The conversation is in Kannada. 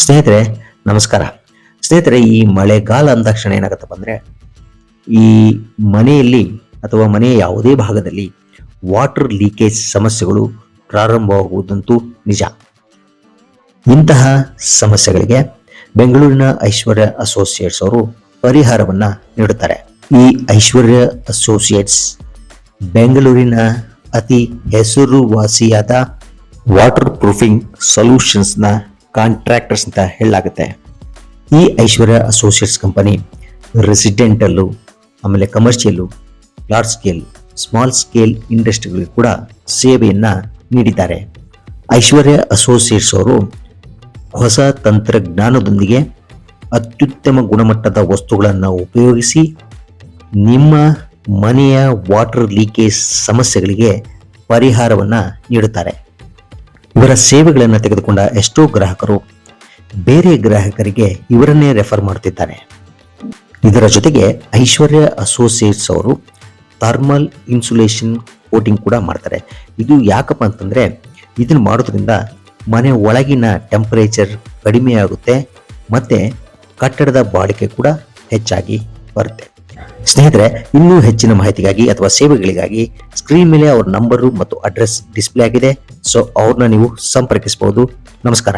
ಸ್ನೇಹಿತರೆ, ನಮಸ್ಕಾರ. ಸ್ನೇಹಿತರೆ, ಈ ಮಳೆಗಾಲ ಅಂದ ತಕ್ಷಣ ಏನಾಗತ್ತಪ್ಪ ಅಂದರೆ ಈ ಮನೆಯಲ್ಲಿ ಅಥವಾ ಮನೆಯ ಯಾವುದೇ ಭಾಗದಲ್ಲಿ ವಾಟರ್ ಲೀಕೇಜ್ ಸಮಸ್ಯೆಗಳು ಪ್ರಾರಂಭವಾಗುವುದಂತೂ ನಿಜ. ಇಂತಹ ಸಮಸ್ಯೆಗಳಿಗೆ ಬೆಂಗಳೂರಿನ ಐಶ್ವರ್ಯ ಅಸೋಸಿಯೇಟ್ಸ್ ಅವರು ಪರಿಹಾರವನ್ನ ನೀಡುತ್ತಾರೆ. ಈ ಐಶ್ವರ್ಯ ಅಸೋಸಿಯೇಟ್ಸ್ ಬೆಂಗಳೂರಿನ ಅತಿ ಹೆಸರುವಾಸಿಯಾದ ವಾಟರ್ ಪ್ರೂಫಿಂಗ್ ಸೊಲ್ಯೂಷನ್ಸ್ನ ಕಾಂಟ್ರಾಕ್ಟರ್ಸ್ ಅಂತ ಹೇಳಲಾಗುತ್ತೆ. ಈ ಐಶ್ವರ್ಯ ಅಸೋಸಿಯೇಟ್ಸ್ ಕಂಪನಿ ರೆಸಿಡೆಂಟಲ್ಲು ಆಮೇಲೆ commercial large scale small scale ಇಂಡಸ್ಟ್ರಿಗಳಿಗೆ ಕೂಡ ಸೇವೆಯನ್ನು ನೀಡಿದ್ದಾರೆ. ಐಶ್ವರ್ಯ ಅಸೋಸಿಯೇಟ್ಸ್ ಅವರು ಹೊಸ ತಂತ್ರಜ್ಞಾನದೊಂದಿಗೆ ಅತ್ಯುತ್ತಮ ಗುಣಮಟ್ಟದ ವಸ್ತುಗಳನ್ನು ಉಪಯೋಗಿಸಿ ನಿಮ್ಮ ಮನೆಯ ವಾಟರ್ ಲೀಕೇಜ್ ಸಮಸ್ಯೆಗಳಿಗೆ ಪರಿಹಾರವನ್ನು ನೀಡುತ್ತಾರೆ. ಇವರ ಸೇವೆಗಳನ್ನು ತೆಗೆದುಕೊಂಡ ಎಷ್ಟೋ ಗ್ರಾಹಕರು ಬೇರೆ ಗ್ರಾಹಕರಿಗೆ ಇವರನ್ನೇ ರೆಫರ್ ಮಾಡುತ್ತಿದ್ದಾರೆ ಇದರ ಜೊತೆಗೆ ಐಶ್ವರ್ಯ ಅಸೋಸಿಯೇಟ್ಸ್ ಅವರು ಥರ್ಮಲ್ ಇನ್ಸುಲೇಷನ್ ಕೋಟಿಂಗ್ ಕೂಡ ಮಾಡ್ತಾರೆ. ಇದು ಯಾಕಪ್ಪ ಅಂತಂದರೆ ಇದನ್ನು ಮಾಡೋದ್ರಿಂದ ಮನೆ ಒಳಗಿನ ಟೆಂಪರೇಚರ್ ಕಡಿಮೆ ಆಗುತ್ತೆ ಮತ್ತೆ ಕಟ್ಟಡದ ಬಾಳಿಕೆ ಕೂಡ ಹೆಚ್ಚಾಗಿ ಬರುತ್ತೆ. ಸ್ನೇಹಿತರೆ, ಇನ್ನೂ ಹೆಚ್ಚಿನ ಮಾಹಿತಿಗಾಗಿ ಅಥವಾ ಸೇವೆಗಳಿಗಾಗಿ ಸ್ಕ್ರೀನ್ ಮೇಲೆ ಅವರ ನಂಬರು ಮತ್ತು ಅಡ್ರೆಸ್ ಡಿಸ್ಪ್ಲೇ ಆಗಿದೆ. ಸೊ ಅವ್ರನ್ನ ನೀವು ಸಂಪರ್ಕಿಸಬಹುದು. ನಮಸ್ಕಾರ.